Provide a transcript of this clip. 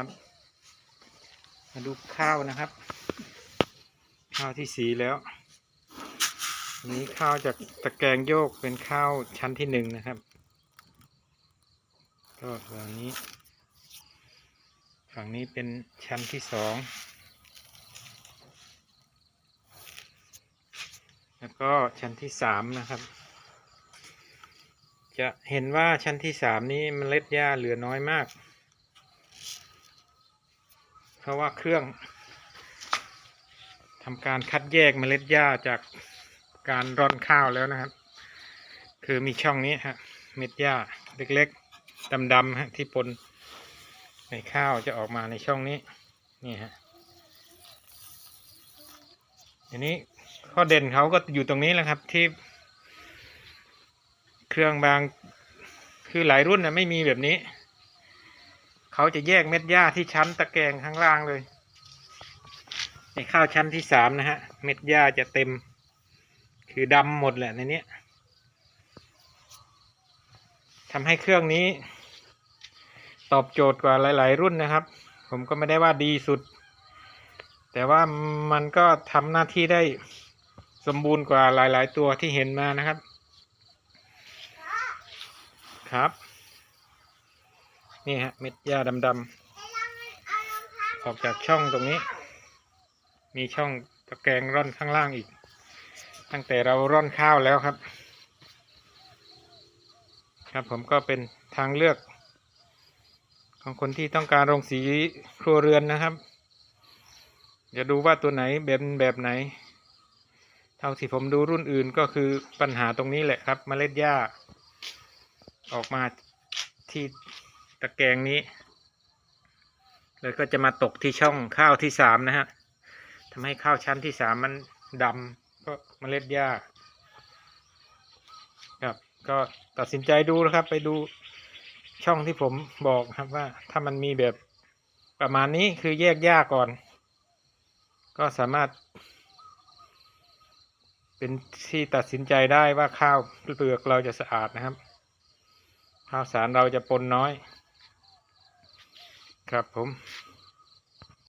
ครับ มาดูข้าวนะครับ ข้าวที่สีแล้วนี้ข้าวจากตะแกรงโยกเป็นข้าวชั้นที่หนึ่งนะครับก็ฝั่งนี้ ฝั่งนี้เป็นชั้นที่สองแล้วก็ชั้นที่สามนะครับ จะเห็นว่าชั้นที่สามนี้เมล็ดหญ้าเหลือน้อยมาก เพราะว่าเครื่องทำการคัดแยกเมล็ดหญ้าจากการร่อนข้าวแล้วนะครับ คือมีช่องนี้ฮะเม็ดหญ้าเล็กๆดำๆฮะที่ปนในข้าวจะออกมาในช่องนี้นี่ฮะอันนี้ข้อเด่นเขาก็อยู่ตรงนี้แหละครับที่ เครื่องบางคือหลายรุ่นนะไม่มีแบบนี้ เขาจะแยกเม็ดหญ้าที่ชั้นตะแกรงข้างล่างเลยในข้าวชั้นที่สามนะฮะ เม็ดหญ้าจะเต็ม คือดำหมดแหละในนี้ทำให้เครื่องนี้ ตอบโจทย์กว่าหลาย ๆ รุ่นนะครับ ผมก็ไม่ได้ว่าดีสุด แต่ว่ามันก็ทำหน้าที่ได้สมบูรณ์กว่าหลาย ๆ ตัวที่เห็นมานะครับ ครับ นี่ฮะเม็ดหญ้าดำๆออกจากช่องตรงนี้ มีช่องตะแกรงร่อนข้างล่างอีก ตั้งแต่เราร่อนข้าวแล้วครับ ครับผมก็เป็นทางเลือก ของคนที่ต้องการโรงสีครัวเรือนนะครับจะดูว่าตัวไหนแบบแบบไหน เท่าที่ผมดูรุ่นอื่นก็คือปัญหาตรงนี้แหละครับเมล็ดหญ้า ออกมาที่ ตะแกรงนี้ แล้วก็จะมาตกที่ช่องข้าวที่สามนะฮะทำให้ข้าวชั้นที่สามมันดำก็เมล็ดหญ้าครับก็ตัดสินใจดูนะครับ ไปดูช่องที่ผมบอกครับว่า ถ้ามันมีแบบประมาณนี้คือแยกหญ้าก่อน ก็สามารถ เป็นที่ตัดสินใจได้ว่าข้าวเปลือกเราจะสะอาดนะครับ ข้าวสารเราจะปนน้อย ครับผม